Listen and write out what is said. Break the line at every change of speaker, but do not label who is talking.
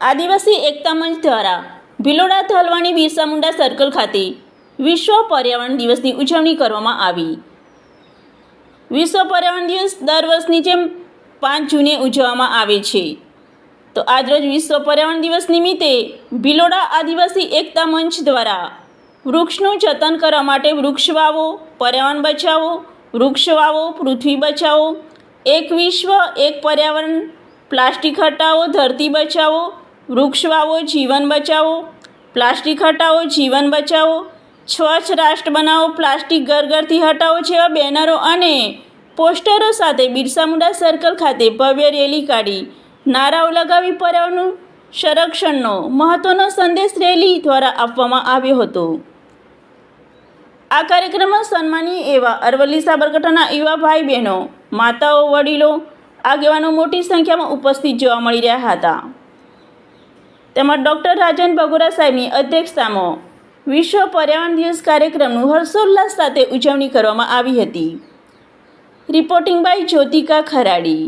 આદિવાસી એકતા મંચ દ્વારા ભિલોડા થલવાણી બિરસા મુંડા સર્કલ ખાતે વિશ્વ પર્યાવરણ દિવસની ઉજવણી કરવામાં આવી. વિશ્વ પર્યાવરણ દિવસ દર વર્ષની જેમ પાંચ જૂને ઉજવવામાં આવે છે. તો આજરોજ વિશ્વ પર્યાવરણ દિવસ નિમિત્તે ભિલોડા આદિવાસી એકતા મંચ દ્વારા વૃક્ષનું જતન કરવા માટે વૃક્ષ વાવો, પર્યાવરણ બચાવો, વૃક્ષ વાવો, પૃથ્વી બચાવો, એક વિશ્વ, એક પર્યાવરણ, પ્લાસ્ટિક હટાવો, ધરતી બચાવો વૃક્ષ વાવો, જીવન બચાવો, પ્લાસ્ટિક હટાવો, જીવન બચાવો, સ્વચ્છ રાષ્ટ્ર બનાવો, પ્લાસ્ટિક ઘર ઘરથી હટાવો જેવા બેનરો અને પોસ્ટરો સાથે બિરસા મુંડા સર્કલ ખાતે ભવ્ય રેલી કાઢી. નારાઓ લગાવી પર્યાવરણનું સંરક્ષણનો મહત્ત્વનો સંદેશ રેલી દ્વારા આપવામાં આવ્યો હતો. આ કાર્યક્રમમાં સન્માનીય એવા અરવલ્લી સાબરકાંઠાના યુવા ભાઈ બહેનો માતાઓ, વડીલો, આગેવાનો મોટી સંખ્યામાં ઉપસ્થિત જોવા મળી રહ્યા હતા. તેમજ ડૉક્ટર રાજન બગોરા સાહેબની અધ્યક્ષતામાં વિશ્વ પર્યાવરણ દિવસ કાર્યક્રમનું હર્ષોલ્લાસ સાથે ઉજવણી કરવામાં આવી હતી. Reporting by Jyotika Kharadi.